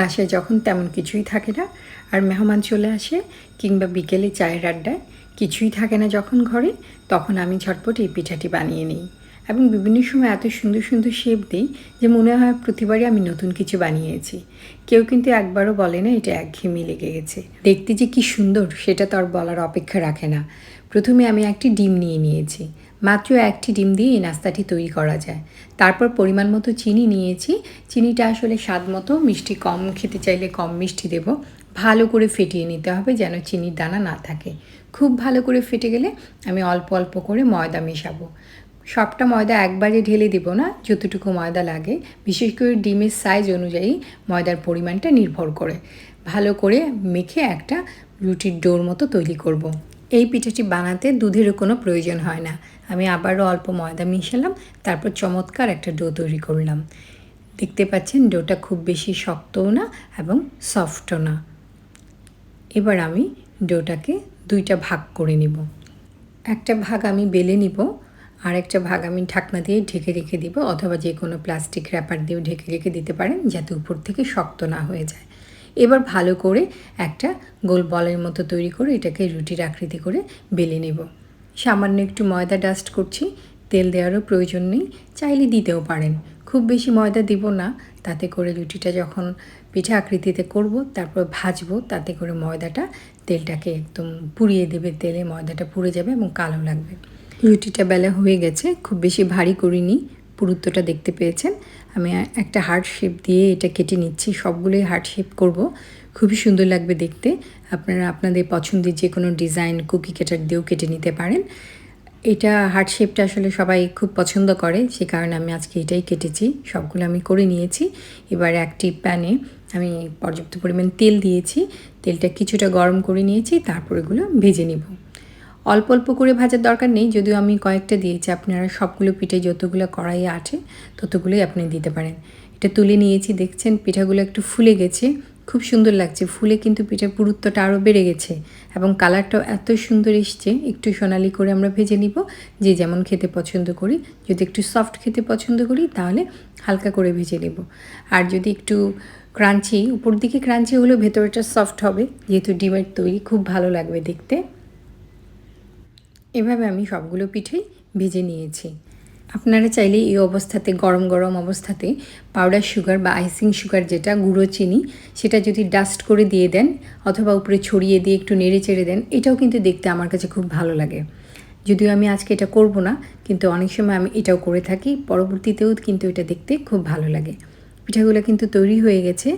বাসায় যখন তেমন কিছুই থাকে না। আর মেহমান চলে আসে কিংবা বিকেলে চায়ের আড্ডায়। কিছুই থাকে না যখন ঘরে, তখন আমি ঝটপট এই পিঠাটি বানিয়ে নিই। এবং বিভিন্ন সময় এত সুন্দর সুন্দর শেপ দিই যে মনে হয় প্রতিবারই আমি নতুন কিছু বানিয়েছি। কেউ কিন্তু একবারও বলে না এটা একঘেয়েমি লেগে গেছে। দেখতে যে কি সুন্দর, সেটা তো আর বলার অপেক্ষা রাখে না। প্রথমে আমি একটি ডিম নিয়ে নিয়েছি। মাত্র একটি ডিম দিয়ে এই নাস্তাটি তৈরি করা যায়। তারপর পরিমাণ মতো চিনি নিয়েছি। চিনিটা আসলে স্বাদ মতো মিষ্টি কম খেতে চাইলে কম মিষ্টি দেব। ভালো করে ফেটিয়ে নিতে হবে যেন চিনির দানা না থাকে। খুব ভালো করে ফেটে গেলে আমি অল্প অল্প করে ময়দা মেশাবো। সবটা ময়দা একবারে ঢেলে দেব না, যতটুকু ময়দা লাগে। বিশেষ করে ডিমের সাইজ অনুযায়ী ময়দার পরিমাণটা নির্ভর করে। ভালো করে মেখে একটা রুটির ডোর মতো তৈরি করব। এই পিঠাটি বানাতে দুধেরও কোনো প্রয়োজন হয় না। আমি আবারও অল্প ময়দা মিশালাম, তারপর চমৎকার একটা ডো তৈরি করলাম। দেখতে পাচ্ছেন, ডোটা খুব বেশি শক্তও না এবং সফটও না। এবার আমি ডোটাকে দুইটা ভাগ করে নিব। একটা ভাগ আমি বেলে নিব, আর একটা ভাগ আমি ঢাকনা দিয়ে ঢেকে রেখে দিব, অথবা যে কোনো প্লাস্টিক র্যাপার দিয়েও ঢেকে রেখে দিতে পারেন, যাতে উপর থেকে শক্ত না হয়ে যায়। এবার ভালো করে একটা গোল বলের মতো তৈরি করে এটাকে রুটির আকৃতি করে বেলে নেব। সামান্য একটু ময়দা ডাস্ট করছি, তেল দেওয়ারও প্রয়োজন নেই, চাইলে দিতেও পারেন। খুব বেশি ময়দা দিব না, তাতে করে রুটিটা যখন পিঠা আকৃতিতে করব, তারপর ভাজবো, তাতে করে ময়দাটা, তেলটাকে একদম পুড়িয়ে দেবে, তেলে ময়দাটা পুড়ে যাবে এবং কালো লাগবে। রুটিটা বেলা হয়ে গেছে, খুব বেশি ভারী করিনি, পুরুত্বটা দেখতে পেয়েছেন। আমি একটা হার্ট শেপ দিয়ে এটা কেটে নিচ্ছি, সবগুলোই হার্ট শেপ করব। খুবই সুন্দর লাগবে দেখতে। আপনারা আপনাদের পছন্দের যে কোনো ডিজাইন কুকি কাটার দিয়েও কেটে নিতে পারেন। এটা হার্ট শেপটা আসলে সবাই খুব পছন্দ করে, সে কারণে আমি আজকে এটাই কেটেছি। সবগুলো আমি করে নিয়েছি। এবার একটি প্যানে আমি পর্যাপ্ত পরিমাণ তেল দিয়েছি। তেলটা কিছুটা গরম করে নিয়েছি, তারপর এগুলো ভেজে নেব। অল্প অল্প করে ভাজার দরকার নেই, যদিও আমি কয়েকটা দিয়েছি। আপনারা সবগুলো পিঠে যতগুলো কড়াইয়ে আছে, ততগুলোই আপনি দিতে পারেন। এটা তুলে নিয়েছি, দেখছেন পিঠাগুলো একটু ফুলে গেছে। খুব সুন্দর লাগছে, ফুলে কিন্তু পিঠার পুরুত্বটা আরও বেড়ে গেছে এবং কালারটাও এত সুন্দর এসছে। একটু সোনালি করে আমরা ভেজে নিব, যে যেমন খেতে পছন্দ করি। যদি একটু সফট খেতে পছন্দ করি, তাহলে হালকা করে ভেজে নেব। আর যদি একটু ক্রাঞ্চি উপর দিকে ক্রাঞ্চি হলেও ভেতরটা সফট হবে, যেহেতু ডিমের তৈরি, খুব ভালো লাগবে দেখতে। এভাবে আমি সবগুলো পিঠেই ভেজে নিয়েছি। আপনারা চাইলে এই অবস্থাতে, গরম গরম অবস্থাতে পাউডার সুগার বা আইসিং সুগার যেটা, গুঁড়ো চিনি, সেটা যদি ডাস্ট করে দিয়ে দেন অথবা উপরে ছড়িয়ে দিয়ে একটু নেড়ে চেড়ে দেন, এটাও কিন্তু দেখতে আমার কাছে খুব ভালো লাগে। যদিও আমি আজকে এটা করব না, কিন্তু অনেক সময় আমি এটাও করে থাকি, পরবর্তীতেও কিন্তু এটা দেখতে খুব ভালো লাগে। পিঠাগুলো কিন্তু তৈরি হয়ে গেছে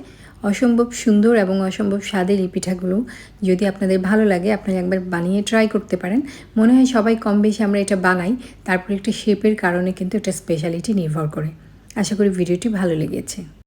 অসম্ভব সুন্দর এবং অসম্ভব স্বাদের এই পিঠাগুলো। যদি আপনাদের ভালো লাগে আপনারা একবার বানিয়ে ট্রাই করতে পারেন। মনে হয় সবাই কম বেশি আমরা এটা বানাই। তারপর একটা শেপের কারণে কিন্তু এটা স্পেশালিটি নির্ভর করে। আশা করি ভিডিওটি ভালো লেগেছে।